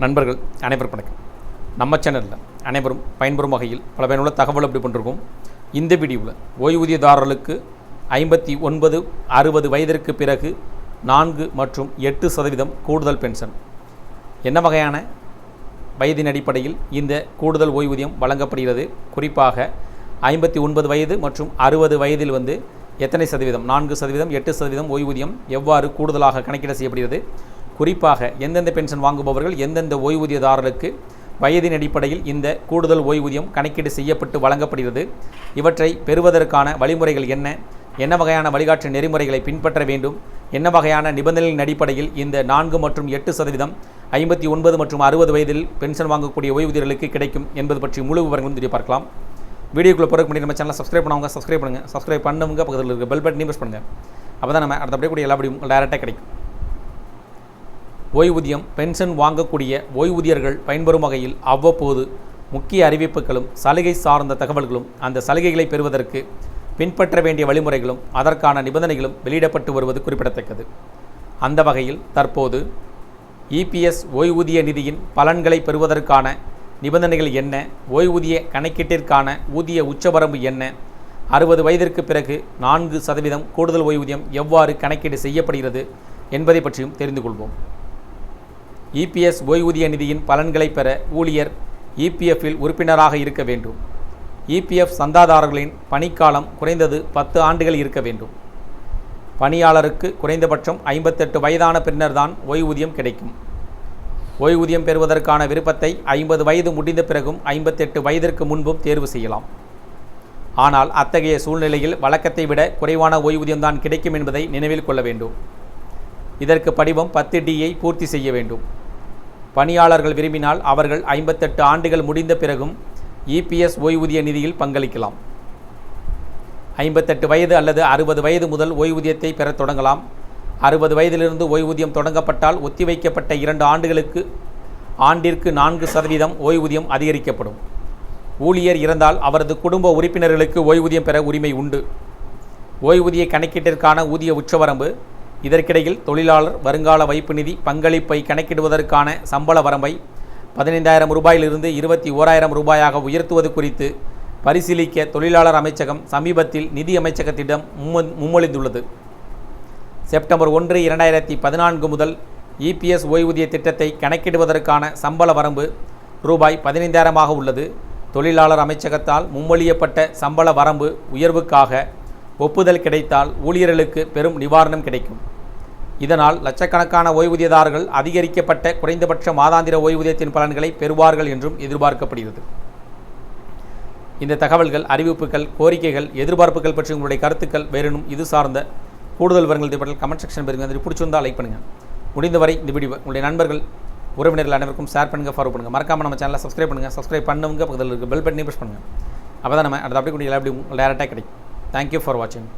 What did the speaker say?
நண்பர்கள் அனைவரும் வணக்கம். நம்ம சேனலில் அனைவரும் பயன்பெறும் வகையில் பல பயனுள்ள தகவல் அப்படி பண்ணிருக்கோம் இந்த வீடியோவில் ஓய்வூதியதாரர்களுக்கு ஐம்பத்தி ஒன்பது அறுபது வயதிற்கு பிறகு நான்கு மற்றும் எட்டு சதவீதம் கூடுதல் பென்ஷன் என்ன வகையான வயதின் அடிப்படையில் இந்த கூடுதல் ஓய்வூதியம் வழங்கப்படுகிறது? குறிப்பாக ஐம்பத்தி ஒன்பது வயது மற்றும் அறுபது வயதில் வந்து எத்தனை சதவீதம்? நான்கு சதவீதம் எட்டு சதவீதம் ஓய்வூதியம் எவ்வாறு கூடுதலாக கணக்கீடு செய்யப்படுகிறது? குறிப்பாக எந்தெந்த பென்ஷன் வாங்குபவர்கள் எந்தெந்த ஓய்வூதியதாரர்களுக்கு வயதின் அடிப்படையில் இந்த கூடுதல் ஓய்வூதியம் கணக்கீடு செய்யப்பட்டு வழங்கப்படுகிறது? இவற்றை பெறுவதற்கான வழிமுறைகள் என்ன? என்ன வகையான வழிகாட்டு நெறிமுறைகளை பின்பற்ற வேண்டும்? என்ன வகையான நிபந்தனைகளின் அடிப்படையில் இந்த நான்கு மற்றும் எட்டு சதவீதம் ஐம்பத்தி ஒன்பது மற்றும் அறுபது வயதில் பென்ஷன் வாங்கக்கூடிய ஓய்வூதியர்களுக்கு கிடைக்கும் என்பது பற்றி முழு விவரங்களும் தெரிய பார்க்கலாம். வீடியோக்குள்ளே பிறகு முன்னாடி நம்ம சேனலை சப்ஸ்கிரைப் பண்ணவங்க சப்ஸ்கிரைப் பண்ணுங்கள் சப்ஸ்கிரைப் பண்ணவங்க பக்கத்தில் இருக்க பெல் பட்டன் ப்ரெஸ் பண்ணுங்கள் அப்போ தான் நம்ம அடுத்தபடியே கூட எல்லா வீடியும் டேரெக்டாக கிடைக்கும். ஓய்வூதியம் பென்ஷன் வாங்கக்கூடிய ஓய்வூதியர்கள் பயன்பெறும் வகையில் அவ்வப்போது முக்கிய அறிவிப்புகளும் சலுகை சார்ந்த தகவல்களும் அந்த சலுகைகளை பெறுவதற்கு பின்பற்ற வேண்டிய வழிமுறைகளும் அதற்கான நிபந்தனைகளும் வெளியிடப்பட்டு வருவது குறிப்பிடத்தக்கது. அந்த வகையில் தற்போது இபிஎஸ் ஓய்வூதிய நிதியின் பலன்களை பெறுவதற்கான நிபந்தனைகள் என்ன? ஓய்வூதிய கணக்கீட்டிற்கான ஊதிய உச்சவரம்பு என்ன? அறுபது வயதிற்கு பிறகு நான்கு சதவீதம் கூடுதல் ஓய்வூதியம் எவ்வாறு கணக்கீடு செய்யப்படுகிறது என்பதை பற்றியும் தெரிந்து கொள்வோம். இபிஎஸ் ஓய்வூதிய நிதியின் பலன்களை பெற ஊழியர் இபிஎஃப்பில் உறுப்பினராக இருக்க வேண்டும். இபிஎஃப் சந்தாதாரர்களின் பணிக்காலம் குறைந்தது பத்து ஆண்டுகள் இருக்க வேண்டும். பணியாளருக்கு குறைந்தபட்சம் ஐம்பத்தெட்டு வயதான பின்னர்தான் ஓய்வூதியம் கிடைக்கும். ஓய்வூதியம் பெறுவதற்கான விருப்பத்தை ஐம்பது வயது முடிந்த பிறகும் ஐம்பத்தெட்டு வயதிற்கு முன்பும் தேர்வு செய்யலாம். ஆனால் அத்தகைய சூழ்நிலையில் வழக்கத்தை விட குறைவான ஓய்வூதியம்தான் கிடைக்கும் என்பதை நினைவில் கொள்ள வேண்டும். இதற்கு படிவம் பத்து டியை பூர்த்தி செய்ய வேண்டும். பணியாளர்கள் விரும்பினால் அவர்கள் ஐம்பத்தெட்டு ஆண்டுகள் முடிந்த பிறகும் இபிஎஸ் ஓய்வூதிய நிதியில் பங்களிக்கலாம். ஐம்பத்தெட்டு வயது அல்லது அறுபது வயது முதல் ஓய்வூதியத்தை பெறத் தொடங்கலாம். அறுபது வயதிலிருந்து ஓய்வூதியம் தொடங்கப்பட்டால் ஒத்திவைக்கப்பட்ட இரண்டு ஆண்டுகளுக்கு ஆண்டிற்கு நான்கு சதவீதம் ஓய்வூதியம் அதிகரிக்கப்படும். ஊழியர் இறந்தால் அவரது குடும்ப உறுப்பினர்களுக்கு ஓய்வூதியம் பெற உரிமை உண்டு. ஓய்வூதிய கணக்கீட்டிற்கான ஊதிய உச்சவரம்பு இதற்கிடையில் தொழிலாளர் வருங்கால வைப்பு நிதி பங்களிப்பை கணக்கிடுவதற்கான சம்பள வரம்பை பதினைந்தாயிரம் ரூபாயிலிருந்து இருபத்தி ஓராயிரம் ரூபாயாக உயர்த்துவது குறித்து பரிசீலிக்க தொழிலாளர் அமைச்சகம் சமீபத்தில் நிதி அமைச்சகத்திடம் மும்மொழிந்துள்ளது. முன்மொழிந்துள்ளது செப்டம்பர் ஒன்று இரண்டாயிரத்தி பதினான்கு முதல் இபிஎஸ் ஓய்வூதிய திட்டத்தை கணக்கிடுவதற்கான சம்பள வரம்பு ரூபாய் பதினைந்தாயிரமாக உள்ளது. தொழிலாளர் அமைச்சகத்தால் முன்மொழியப்பட்ட சம்பள வரம்பு உயர்வுக்காக ஒப்புதல் கிடைத்தால் ஊழியர்களுக்கு பெரும் நிவாரணம் கிடைக்கும். இதனால் லட்சக்கணக்கான ஓய்வூதியதாரர்கள் அதிகரிக்கப்பட்ட குறைந்தபட்ச மாதாந்திர ஓய்வூதியத்தின் பலன்களை பெறுவார்கள் என்றும் எதிர்பார்க்கப்படுகிறது. இந்த தகவல்கள் அறிவிப்புகள் கோரிக்கைகள் எதிர்பார்ப்புகள் பற்றி உங்களுடைய கருத்துக்கள் வேறெனும் இது சார்ந்த கூடுதல் விவரங்கள் தேவைப்பட்டால் கமெண்ட் செக்ஷன் பெறுங்க. அதில் பிடிச்சிருந்தால் லைக் பண்ணுங்கள் முடிந்தவரை இந்த வீடியோ உங்களுடைய நண்பர்கள் உறவினர்கள் அனைவருக்கும் ஷேர் பண்ணுங்கள் ஃபாலோ பண்ணுங்கள் மறக்காமல் நம்ம சேனலை சப்ஸ்கிரைப் பண்ணுங்கள் சப்ஸ்கிரைப் பண்ணுங்க பக்கத்தில் இருக்க பெல் பட்டனையும் ப்ரெஸ் பண்ணுங்கள் அப்போ தான் நம்ம அடுத்த அப்படி கூட எல்லா டேரெக்டாக கிடைக்கும். தேங்க்யூ ஃபார் வாட்சிங்